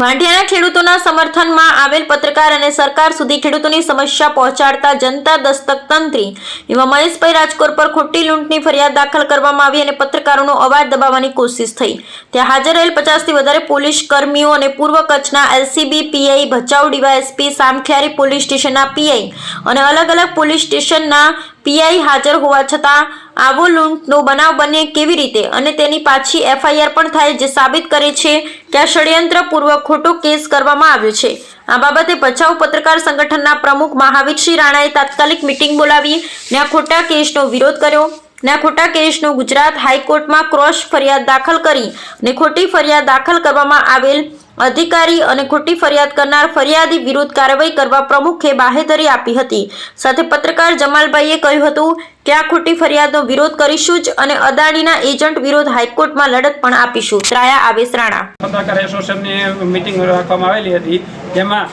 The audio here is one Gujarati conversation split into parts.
વાંઢિયાના ખેડૂતોના સમર્થનમાં આવેલ પત્રકાર અને સરકાર સુધી ખેડૂતોની સમસ્યા પહોંચાડતા જનતા દસ્તક તંત્રી એવા મહેશભાઈ રાજકોર પર ખોટી લૂંટની ફરિયાદ દાખલ કરવામાં આવી અને પત્રકારોનો અવાજ દબાવવાની કોશિશ થઈ. ત્યાં હાજર રહેલ પચાસથી વધારે પોલીસ કર્મીઓ અને પૂર્વ કચ્છના LCB PI Bhachau DYSP Samakhiyari police સ્ટેશનના પીઆઈ અને અલગ અલગ પોલીસ સ્ટેશનના પીઆઈ હાજર હોવા છતાં આવો લૂંટનો બનાવ બને કેવી રીતે? અને તેની પાછી એફઆઈઆર પણ થાય જે સાબિત કરે છે કે આ ષડયંત્રપૂર્વક ખોટો કેસ કરવામાં આવ્યો છે. આ બાબતે ભચાઉ પત્રકાર સંગઠનના પ્રમુખ મહાવીરસિંહ રાણાએ તાત્કાલિક મિટિંગ બોલાવી ને આ ખોટા કેસનો વિરોધ કર્યો. ને ખોટા કેસનો ગુજરાત હાઈકોર્ટમાં ક્રોસ ફરિયાદ દાખલ કરી ને ખોટી ફરિયાદ દાખલ કરવામાં આવેલ અધિકારી અને ખોટી ફરિયાદ કરનાર ફરિયાદી વિરુદ્ધ કાર્યવાહી કરવા પ્રમુખે બાહેધરી આપી હતી. સાથે પત્રકાર જમાલભાઈએ કહ્યું હતું આ ખોટી ફરિયાદનો વિરોધ કરીશું જ અને અદાણીના એજન્ટ વિરોધ હાઈકોર્ટમાં લડત પણ આપીશું. ત્રાયા આવેશ રાણા. પત્રકાર એસોસિએશનની મિટિંગ રાખવામાં આવેલી હતી, જેમાં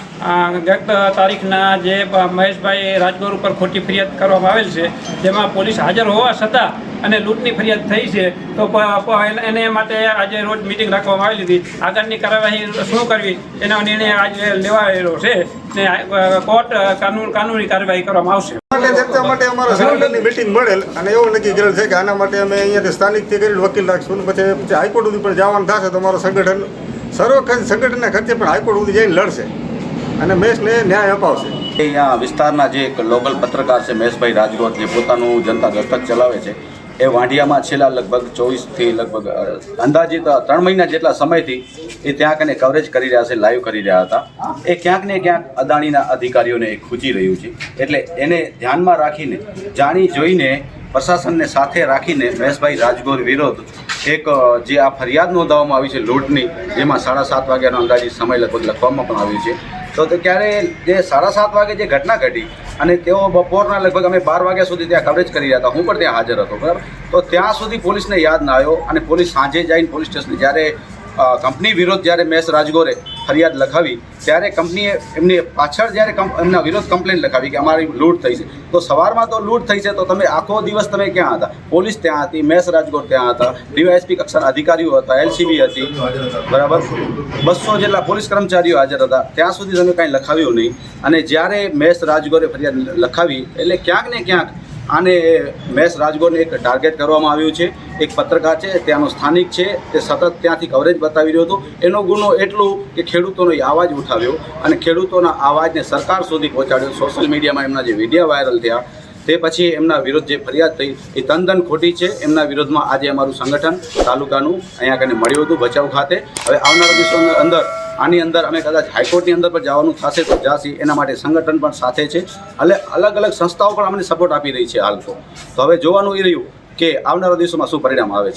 ગત તારીખના જે મહેશભાઈ રાજગોર ઉપર ખોટી ફરિયાદ કરવામાં આવેલ છે, જેમાં પોલીસ હાજર હોવા છતાં અને લૂંટની ફરિયાદ થઈ છે તો એને- માટે આજે રોજ મિટિંગ રાખવામાં આવેલી હતી. આગળની કાર્યવાહી શું કરવી એનો નિર્ણય આજે લેવાયેલો છે ને કોર્ટ કાનૂન કાનૂની કાર્યવાહી કરવામાં આવશે. માટે ચર્ચા માટે અમારા સંગઠનની મિટિંગ મળેલ અને એવું નક્કી કરેલ છે કે આના માટે અમે અહીંયાથી સ્થાનિકથી કરીને વકીલ રાખશું. પછી પછી હાઈકોર્ટ સુધી પણ જવાનું થશે તો અમારું સંગઠન સર્વ ખર્ચ સંગઠનના ખર્ચે પણ હાઈકોર્ટ સુધી જઈને લડશે. અને મેષને ન્યાય અપાવશે. અહીંયા વિસ્તારના જે એક લોકલ પત્રકાર છે મહેશભાઈ રાજગોર જે પોતાનું જનતા દસ્તક ચલાવે છે. એ વાંઢિયામાં છેલ્લા લગભગ ચોવીસથી લગભગ અંદાજિત ત્રણ મહિના જેટલા સમયથી એ ત્યાં કને કવરેજ કરી રહ્યા છે લાઈવ કરી રહ્યા હતા. એ ક્યાંક ને ક્યાંક અદાણીના અધિકારીઓને એ ખૂચી રહ્યું છે. એટલે એને ધ્યાનમાં રાખીને, જાણી જોઈને પ્રશાસનને સાથે રાખીને મહેશભાઈ રાજગોર વિરોધ એક જે આ ફરિયાદ નોંધાવવામાં આવી છે લૂંટની, જેમાં સાડા સાત વાગ્યાનો અંદાજિત સમય લગભગ લખવામાં પણ આવ્યું છે. તો તે ક્યારે, જે સાડા સાત વાગે જે ઘટના ઘટી અને તેઓ બપોરના લગભગ અમે બાર વાગ્યા સુધી ત્યાં કવરેજ કરી રહ્યા હતા. હું પણ ત્યાં હાજર હતો, બરાબર? તો ત્યાં સુધી પોલીસને યાદ ના આવ્યો અને પોલીસ સાંજે જઈને પોલીસ સ્ટેશન જ્યારે કંપની વિરોધ જ્યારે મેસ રાજગોરે ફરિયાદ લખાવી, ત્યારે કંપનીએ એમની પાછળ જ્યારે એમના વિરોધ કમ્પ્લેન લખાવી કે અમારી લૂંટ થઈ છે. તો સવારમાં તો લૂંટ થઈ છે, તો તમે આખો દિવસ તમે ક્યાં હતા? પોલીસ ત્યાં હતી, મેસ રાજકોટ ત્યાં હતા, ડીવાયએસપી કક્ષાના અધિકારીઓ હતા, એલસીબી હતી. બરાબર? બસો જેટલા પોલીસ કર્મચારીઓ હાજર હતા. ત્યાં સુધી તમે કાંઈ લખાવ્યું નહીં. અને જ્યારે મેસ રાજગોરે ફરિયાદ લખાવી, એટલે ક્યાંક ને ક્યાંક આને મેસ રાજગોરને એક ટાર્ગેટ કરવામાં આવ્યું છે. એક પત્રકાર છે, ત્યાંનો સ્થાનિક છે, તે સતત ત્યાંથી કવરેજ બતાવી રહ્યો હતો. એનો ગુનો એટલું કે ખેડૂતોનો અવાજ ઉઠાવ્યો અને ખેડૂતોના અવાજને સરકાર સુધી પહોંચાડ્યો. સોશિયલ મીડિયામાં એમના જે વીડિયો વાયરલ થયા, તે પછી એમના વિરુદ્ધ જે ફરિયાદ થઈ, એ તંદન ખોટી છે. એમના વિરોધમાં આજે અમારું સંગઠન તાલુકાનું અહીંયા કને મળ્યું હતું, ભચાઉ ખાતે. હવે આવનારા દિવસોની અંદર આની અંદર અમે કદાચ હાઈકોર્ટની અંદર પણ જવાનું થશે તો જાશે. એના માટે સંગઠન પણ સાથે છે. એટલે અલગ અલગ સંસ્થાઓ પણ અમને સપોર્ટ આપી રહી છે હાલ તો. તો હવે જોવાનું એ રહ્યું કે આવનારા દિવસોમાં શું પરિણામ આવે છે.